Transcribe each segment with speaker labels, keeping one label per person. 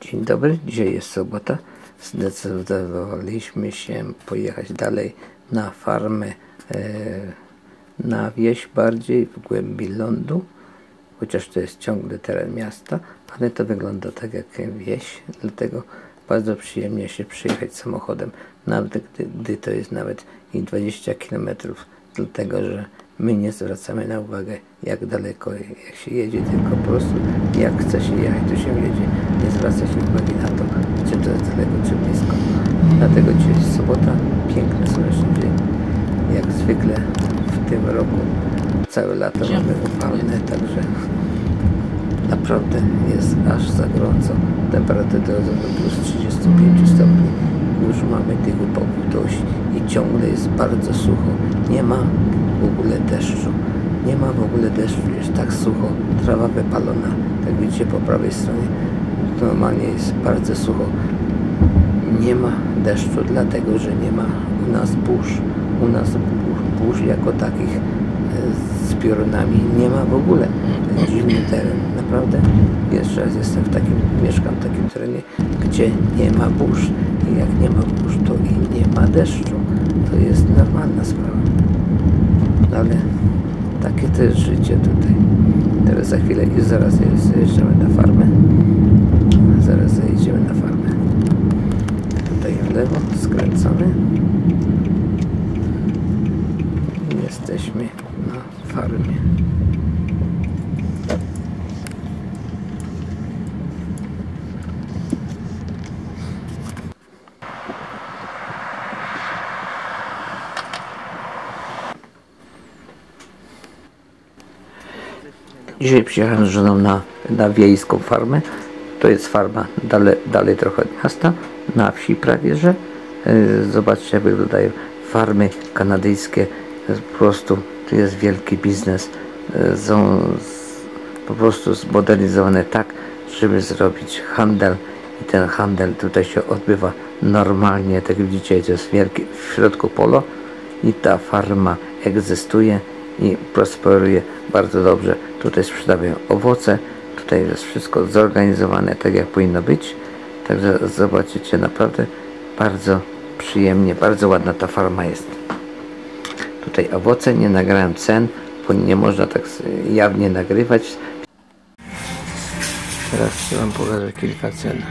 Speaker 1: Dzień dobry, dzisiaj jest sobota. Zdecydowaliśmy się pojechać dalej na farmę, e, na wieś bardziej w głębi lądu, chociaż to jest ciągle teren miasta, ale to wygląda tak jak wieś, dlatego bardzo przyjemnie się przyjechać samochodem, nawet gdy, gdy to jest nawet i 20 km, dlatego że my nie zwracamy na uwagę jak daleko, jak się jedzie, tylko po prostu jak chce się jechać, to się jedzie. Nie zwraca się uwagi na to, czy to jest daleko, czy blisko. Dlatego dzisiaj jest sobota, piękny, słoneczny dzień. Jak zwykle w tym roku całe lato mamy upalne, także naprawdę jest aż za gorąco. Temperatura do plus 35 stopni. Już mamy tych upałów dość i ciągle jest bardzo sucho. Nie ma w ogóle deszczu. Nie ma w ogóle deszczu, jest tak sucho, trawa wypalona. Jak widzicie po prawej stronie, normalnie jest bardzo sucho. Nie ma deszczu, dlatego że nie ma u nas burz. U nas burz, burz jako takich z piorunami nie ma w ogóle. To jest dziwny teren, naprawdę. Jeszcze raz jestem w takim, mieszkam w takim terenie, gdzie nie ma burz. I jak nie ma burz, to i nie ma deszczu. To jest normalna sprawa. Ale takie to jest życie tutaj. Teraz za chwilę i zaraz jedziemy na farmę. Zaraz zajedziemy na farmę. Tutaj w lewo skręcamy. I jesteśmy na farmie. Dzisiaj przyjechałem z żoną na, na wiejską farmę. To jest farma dalej, dalej trochę od miasta, na wsi prawie, że. E, Zobaczcie jak wyglądają farmy kanadyjskie. Po prostu tu jest wielki biznes. E, Są po prostu zmodernizowane tak, żeby zrobić handel i ten handel tutaj się odbywa normalnie. Tak jak widzicie, to jest wielki w środku polo i ta farma egzystuje i prosperuje bardzo dobrze. Tutaj sprzedają owoce, tutaj jest wszystko zorganizowane tak jak powinno być. Także zobaczycie naprawdę bardzo przyjemnie, bardzo ładna ta farma jest. Tutaj owoce, nie nagrałem cen, bo nie można tak jawnie nagrywać. Teraz chcę Wam pokażę kilka cen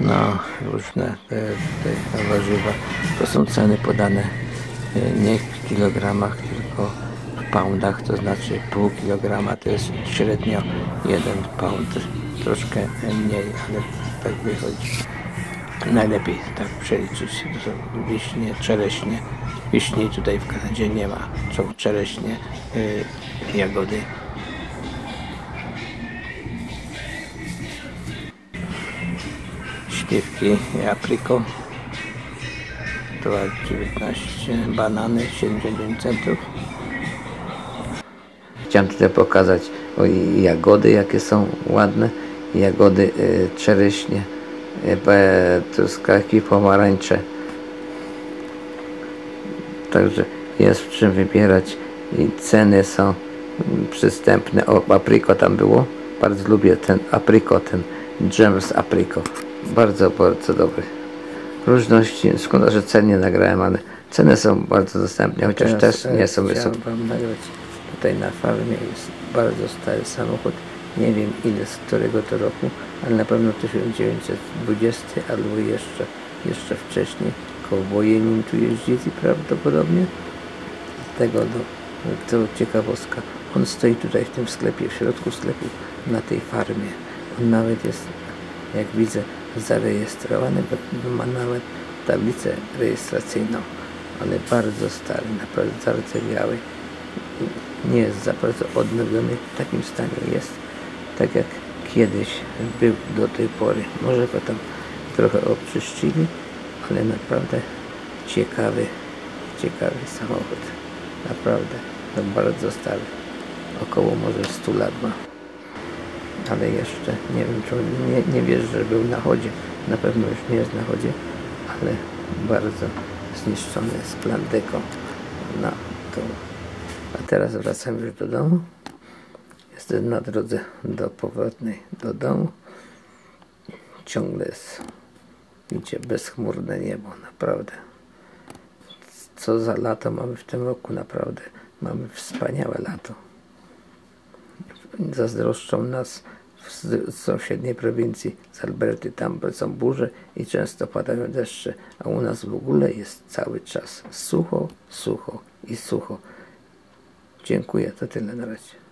Speaker 1: na różne e, tutaj na warzywa. To są ceny podane e, nie w kilogramach, tylko poundach, to znaczy pół kilograma to jest średnio jeden pound, troszkę mniej, ale tak wychodzi. Najlepiej tak przeliczyć. To są wiśnie, czereśnie. Wiśni tutaj w Kanadzie nie ma. Są czereśnie, y, jagody. Śliwki i apriko. 2,19 banany 79 centów. Chciałem tutaj pokazać o, jagody, jakie są ładne. Jagody y, czereśnie, y, truskawki, pomarańcze. Także jest w czym wybierać i ceny są przystępne. O, apriko tam było. Bardzo lubię ten apriko, ten dżem z apriko. Bardzo, bardzo dobry. Różności, szkoda, że cen nie nagrałem, ale ceny są bardzo dostępne, chociaż też nie są wysokie. Tutaj na farmie jest bardzo stary samochód. Nie wiem ile z którego to roku, ale na pewno 1920 albo jeszcze, jeszcze wcześniej. Kołboje nim tu jeździli prawdopodobnie. Tego do, to ciekawostka. On stoi tutaj w tym sklepie, w środku sklepu, na tej farmie. On nawet jest, jak widzę, zarejestrowany, bo ma nawet tablicę rejestracyjną, ale bardzo stary, naprawdę zardzewiały. Nie jest za bardzo odnowiony, w takim stanie jest, tak jak kiedyś był do tej pory. Może go tam trochę obczyszczyli, ale naprawdę ciekawy, ciekawy samochód. Naprawdę, to bardzo stary. Około może 100 lat ma. Ale jeszcze nie wiem, czy nie, nie wiesz, że był na chodzie. Na pewno już nie jest na chodzie, ale bardzo zniszczony z plan deco na tą. A teraz wracam już do domu. Jestem na drodze do powrotnej do domu. ciągle jest, widzicie, bezchmurne niebo, naprawdę. Co za lato mamy w tym roku, naprawdę. Mamy wspaniałe lato. Zazdroszczą nas w sąsiedniej prowincji z Alberty, tam są burze i często padają deszcze, a u nas w ogóle jest cały czas sucho, sucho i sucho. Dziękuję, to tyle na razie.